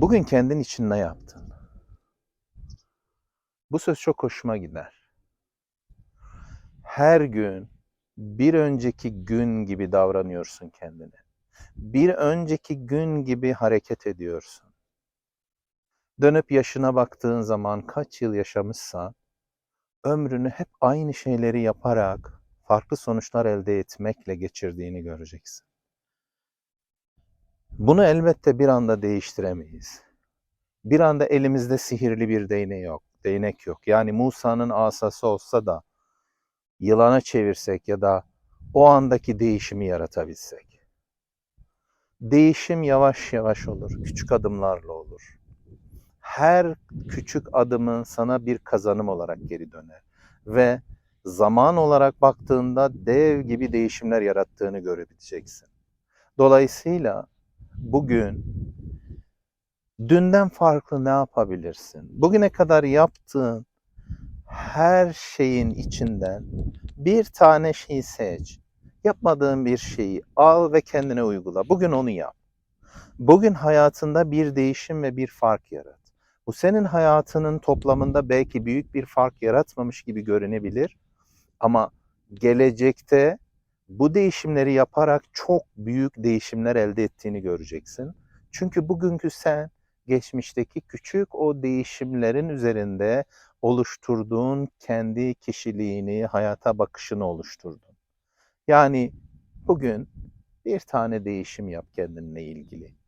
Bugün kendin için ne yaptın? Bu söz çok hoşuma gider. Her gün bir önceki gün gibi davranıyorsun kendine. Bir önceki gün gibi hareket ediyorsun. Dönüp yaşına baktığın zaman kaç yıl yaşamışsan ömrünü hep aynı şeyleri yaparak farklı sonuçlar elde etmekle geçirdiğini göreceksin. Bunu elbette bir anda değiştiremeyiz. Bir anda elimizde sihirli bir değnek yok. Değnek yok. Yani Musa'nın asası olsa da yılana çevirsek ya da o andaki değişimi yaratabilsek. Değişim yavaş yavaş olur, küçük adımlarla olur. Her küçük adımın sana bir kazanım olarak geri döner ve zaman olarak baktığında dev gibi değişimler yarattığını görebileceksin. Dolayısıyla bugün dünden farklı ne yapabilirsin? Bugüne kadar yaptığın her şeyin içinden bir tane şeyi seç. Yapmadığın bir şeyi al ve kendine uygula. Bugün onu yap. Bugün hayatında bir değişim ve bir fark yarat. Bu senin hayatının toplamında belki büyük bir fark yaratmamış gibi görünebilir ama gelecekte bu değişimleri yaparak çok büyük değişimler elde ettiğini göreceksin. Çünkü bugünkü sen geçmişteki küçük o değişimlerin üzerinde oluşturduğun kendi kişiliğini, hayata bakışını oluşturdun. Yani bugün bir tane değişim yap kendinle ilgili.